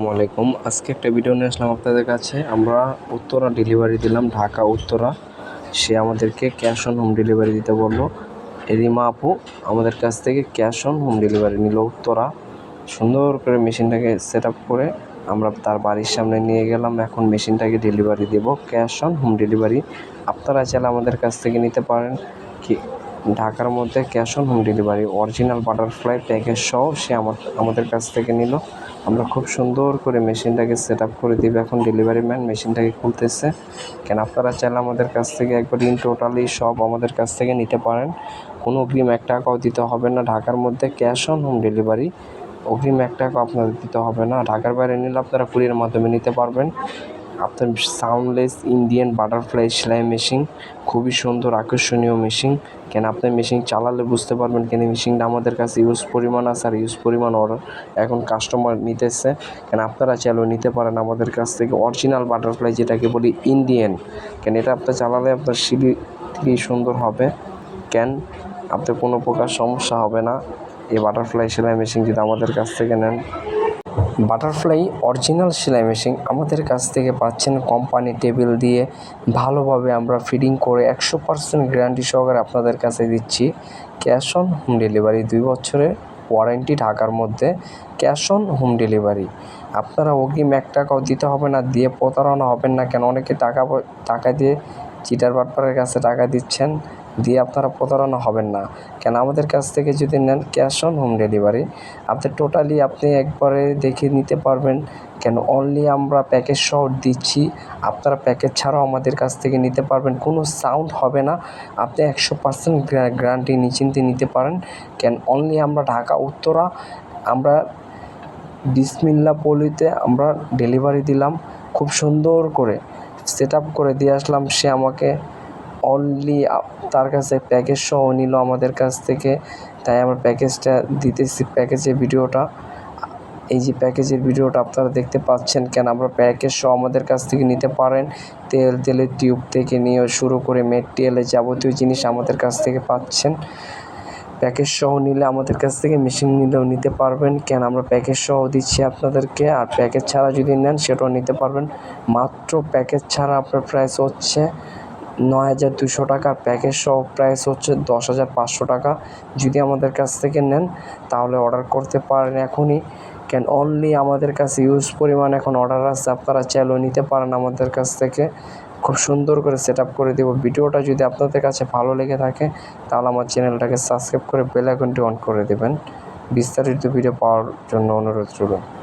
আসসালামু আলাইকুম। আজকে একটা ভিডিও নিয়ে আসলাম আপনাদের কাছে। আমরা উত্তরা ডেলিভারি দিলাম, ঢাকা, উত্তরা। সে আমাদেরকে ক্যাশ অন হোম ডেলিভারি দিতে বলল। রিমা আপু আমাদের কাছ থেকে ক্যাশ অন হোম ডেলিভারি নিল উত্তরা। সুন্দর করে মেশিনটাকে সেট করে আমরা তার বাড়ির সামনে নিয়ে গেলাম। এখন মেশিনটাকে ডেলিভারি দেব। ক্যাশ অন হোম ডেলিভারি আপনারা চাইলে আমাদের কাছ থেকে নিতে পারেন। কি ঢাকার মধ্যে cash on home delivery original butterfly package সহ সে আমার, আমাদের কাছ থেকে নিল। আমরা খুব সুন্দর করে মেশিনটাকে সেট আপ করে দিব। এখন ডেলিভারি ম্যান মেশিনটাকে খুলতেছে। কেন, আপনারা চাইলে আমাদের কাছ থেকে একবার ইন টোটালি সব আমাদের কাছ থেকে নিতে পারেন। কোনো অগ্রিম এক টাকাও দিতে হবে না। ঢাকার মধ্যে ক্যাশ অন হোম ডেলিভারি অগ্রিম এক টাকাও আপনাদের দিতে হবে না। ঢাকার বাইরে নিলে আপনারা কুরিয়ার মাধ্যমে নিতে পারবেন। আপনার সাউন্ডলেস ইন্ডিয়ান বাটারফ্লাই সেলাই মেশিন খুবই সুন্দর, আকর্ষণীয় মেশিন কেন আপনার মেশিন চালালে বুঝতে পারবেন কেন মেশিনটা আমাদের কাছে ইউজ পরিমাণ আছে আর ইউজ পরিমাণ অর্ডার এখন কাস্টমার নিতেছে। কেন আপনারা চাইলেও নিতে পারেন আমাদের কাছ থেকে অরিজিনাল বাটারফ্লাই যেটাকে বলি ইন্ডিয়ান কেন এটা আপনার চালালে আপনার সিঁড়ি থেকেই সুন্দর হবে। কেন আপনার কোনো প্রকার সমস্যা হবে না। এই বাটারফ্লাই সেলাই মেশিন যদি আমাদের কাছ থেকে নেন। বাটারফ্লাই অরিজিনাল সেলাই মেশিন আমাদের কাছ থেকে পাচ্ছেন কোম্পানি টেবিল দিয়ে ভালোভাবে আমরা ফিডিং করে একশো পার্সেন্ট গ্যারান্টি সহকারে আপনাদের কাছে দিচ্ছি। ক্যাশ অন হোম ডেলিভারি দুই বছরের ওয়ারেন্টি ঢাকার মধ্যে। Cash on home delivery. আপনারা অগ্রিম এক টাকাও দিতে হবে না, দিয়ে প্রতারণা হবেন না কেন? অনেকে টাকা টাকা দিয়ে চিটার বাটপারের কাছে টাকা দিচ্ছেন। দিয়ে আপনারা প্রতারণা হবেন না। কেন? আমাদের কাছ থেকে যদি নেন ক্যাশ অন হোম ডেলিভারি আপনি টোটালি আপনি একবারে দেখে নিতে পারবেন। কেন? অনলি আমরা প্যাকেজ সহ দিচ্ছি। আপনারা প্যাকেজ ছাড়াও আমাদের কাছ থেকে নিতে পারবেন। কোনো সাউন্ড হবে না। আপনি একশো পার্সেন্ট গ্যারান্টি নিশ্চিন্তে নিতে পারেন। কেন? অনলি আমরা ঢাকা, উত্তরা, আমরা বিসমিল্লা পলিতে আমরা ডেলিভারি দিলাম। খুব সুন্দর করে সেট আপ করে দিয়ে আসলাম। সে আমাকে অনলি তার কাছে প্যাকেজ সহ নিল আমাদের কাছ থেকে। তাই আমরা প্যাকেজটা দিতেছি প্যাকেজের ভিডিওটা এই যে প্যাকেজের ভিডিওটা আপনারা দেখতে পাচ্ছেন কেন? আমরা প্যাকেজ সহ আমাদের কাছ থেকে নিতে পারেন। তেল, তেলের টিউব থেকে নিয়ে শুরু করে মেটেরিয়ালের যাবতীয় জিনিস আমাদের কাছ থেকে পাচ্ছেন। প্যাকেজ সহ নিলে আমাদের কাছ থেকে মেশিন নিলেও নিতে পারবেন। কেন? আমরা প্যাকেজ সহ দিচ্ছি আপনাদেরকে। আর প্যাকেজ ছাড়া যদি নেন, সেটাও নিতে পারবেন। মাত্র প্যাকেজ ছাড়া আপনার প্রাইস হচ্ছে নয় হাজার দুশো টাকা। প্যাকেজ সহ প্রাইস হচ্ছে দশ হাজার পাঁচশো টাকা। যদি আমাদের কাছ থেকে নেন, তাহলে অর্ডার করতে পারেন এখনই। কেন অনলি আমাদের কাছে ইউজ পরিমাণ এখন অর্ডার আছে। আপনারা চাইলেও নিতে পারেন আমাদের কাছ থেকে। খুব সুন্দর করে সেট আপ করে দেবো। ভিডিওটা যদি আপনাদের কাছে ভালো লেগে থাকে, তাহলে আমার চ্যানেলটাকে সাবস্ক্রাইব করে বেল আইকনটি অন করে দেবেন। বিস্তারিত ভিডিও পাওয়ার জন্য অনুরোধ রইল।